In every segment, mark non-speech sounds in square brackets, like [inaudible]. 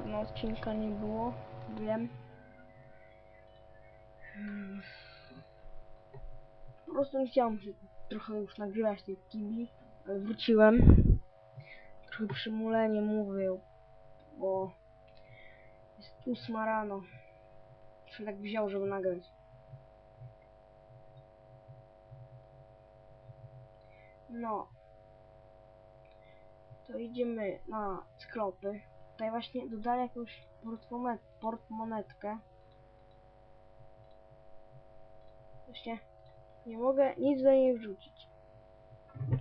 Dawno odcinka nie było, wiem. Po prostu nie chciałem się trochę już nagrywać tej kibli, ale wróciłem. Trochę przymulenie mówię, bo jest ósma rano. Się tak wziął, żeby nagrać. No. To idziemy na sklepy. Tutaj właśnie dodali jakąś portmonet portmonetkę. Właśnie nie mogę nic do niej wrzucić.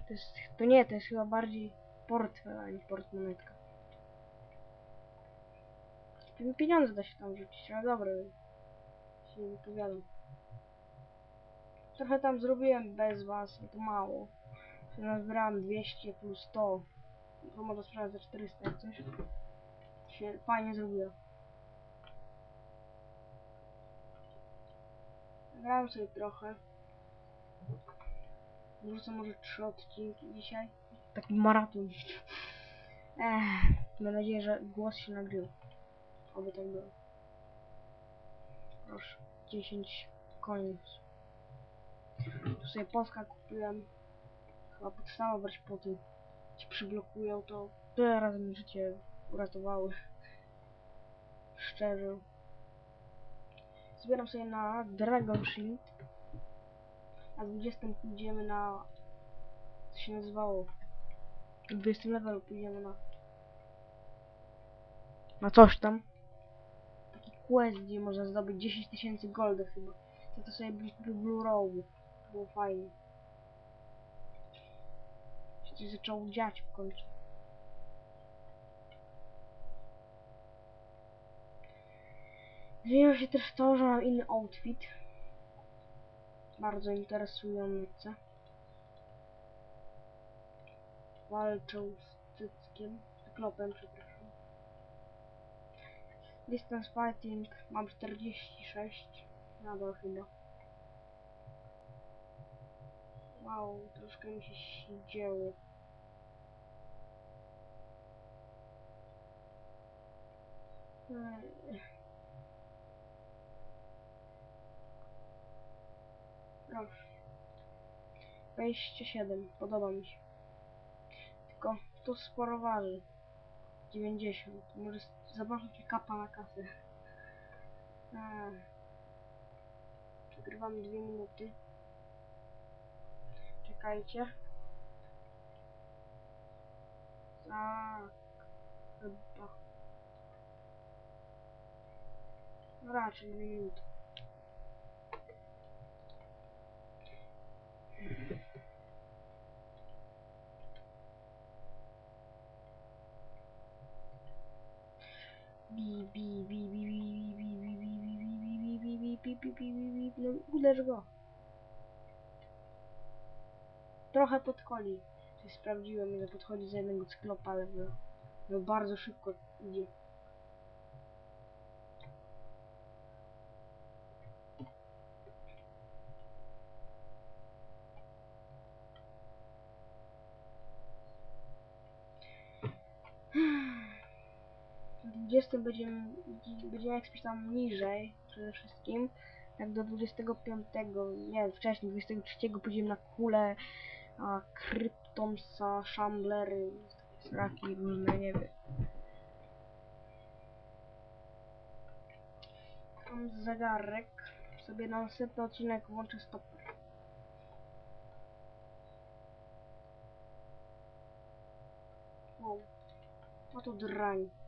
To jest, to nie, to jest chyba bardziej portfel, a nie portmonetka. Pi- Pieniądze da się tam wrzucić, ale dobra. Się nie wypowiadam. Trochę tam zrobiłem bez was, no to mało. Nazbierałem 200 plus 100. To można sprzedać za 400 jak coś. Się fajnie zrobiło. Grałem sobie trochę. Wrzucę może 3 odcinki dzisiaj. Taki maraton. Ech, mam nadzieję, że głos się nagrywa. Oby tak było. Proszę, 10 koniec. Tu sobie Polska kupiłem. Chyba podstawa brać po tym. Ci przyblokują, to tyle razy mi życie uratowały. Szczerze. Zbieram sobie na Dragon Shield. A z 20 pójdziemy na... Co się nazywało? W 20 levelu pójdziemy na... Na coś tam. Taki quest, gdzie można zdobyć 10 tysięcy golda chyba. To to sobie Rogu. Było fajnie. Się coś zaczęło dziać w końcu. Zmieniło się też to, że mam inny outfit. Bardzo interesujące. Walczą z cyckiem, z klopem, przepraszam. Distance fighting mam 46. Nadal chyba. Wow, troszkę mi się śdzieło. Ej. Proszę. 27, podoba mi się. Tylko to sporo waży. 90. Może zobaczyć kapa na kasę. Eee. Przegrywamy 2 minuty. Czekajcie. Tak. Chyba. Raczej 2 minuty. Uderz go. Trochę podkoli. Coś sprawdziłem, ile podchodzi za jednego sklopa, ale no, no bardzo szybko idzie. W 20 będziemy, będziemy ekspić tam niżej przede wszystkim. Jak do 25, nie wcześniej, 23 pójdziemy na kulę, a Kryptonsa, Shamblery, raki różne, nie wiem. Mam zegarek, sobie na następny odcinek włączę stoper. Wow, no to drań.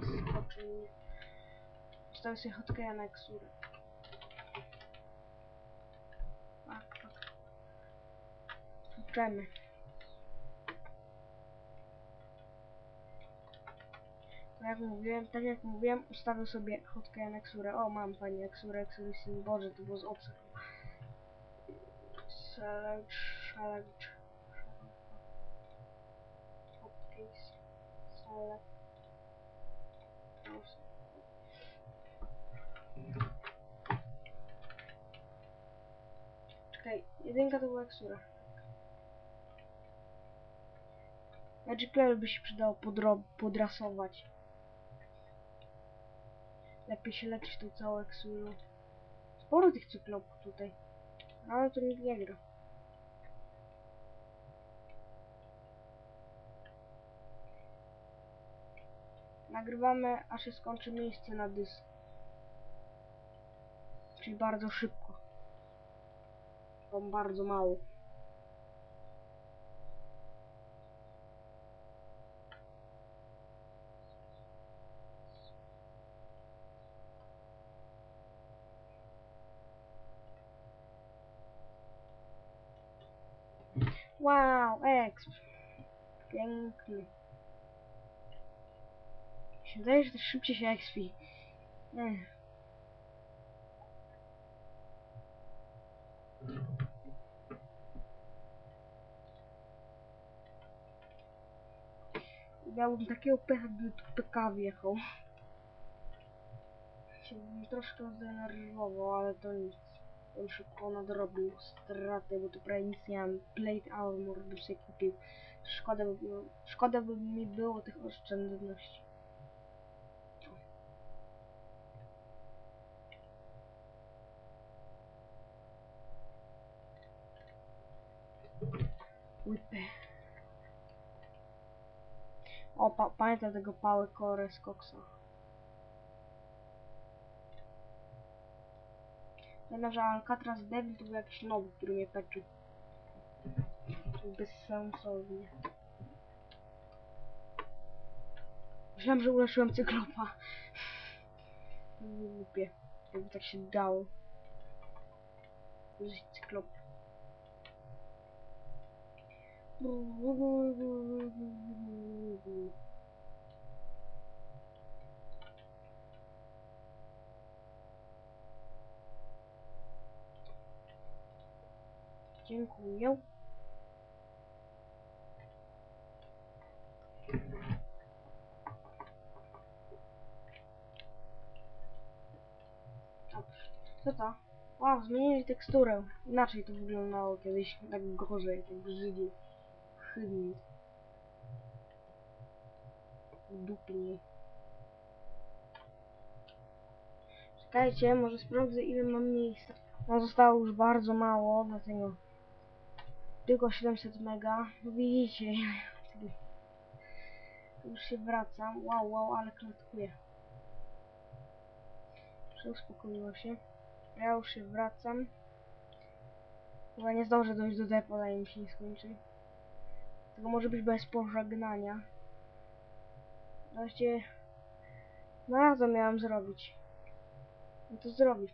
Zaskoczył mnie. Dostał się hotkey na Xura. Tak, jak mówiłem, tak jak mówiłem, ustawię sobie hotkey na Xurę. O, mam pani Xurę, Xurę, syn Boże, to było z obsem. Select, select, select, select. Jedynka to była eksura. Magic Level by się przydało podrasować. Lepiej się leczyć tą całą eksują. Sporo tych cyklopów tutaj. Ale to nikt nie gra. Nagrywamy, aż się skończy miejsce na dysku. Czyli bardzo szybko. Mam bardzo mało. Wow, exp. Piękny. Się wydaje, że to szybciej się expi. Ech. Miałbym takiego pecha, gdyby tu PK wjechał. Się troszkę zdenerwował, ale to nic. On szybko nadrobił straty, bo tu prawie nic nie mam. Plate armor bym sobie kupił. Szkoda by, szkoda by mi było tych oszczędności. Whipy. O, pa pamiętam tego pały core z koksa. Pamiętam, że Alcatraz Devil to był jakiś nowy, który mnie peczył. Bezsensownie. Myślałem, że uleczyłem cyklopa. [laughs] Głupie. Jakby tak się dało. Użyć cyklop. Dziękuję. Dobrze. Co to? Wow, zmienili teksturę. Inaczej to wyglądało kiedyś, tak gorzej, tak brzydziej. Chydniej. Dupniej. Czekajcie, może sprawdzę ile mam miejsca. No zostało już bardzo mało, dlatego tylko 700 mega. No widzicie, [laughs] już się wracam. Wow, wow, ale klatkuję. Uspokoiło się. Ja już się wracam. Chyba nie zdążę dojść do depo, zanim się nie skończy. Tego może być bez pożegnania. Właściwie... No co miałam zrobić? No to zrobię.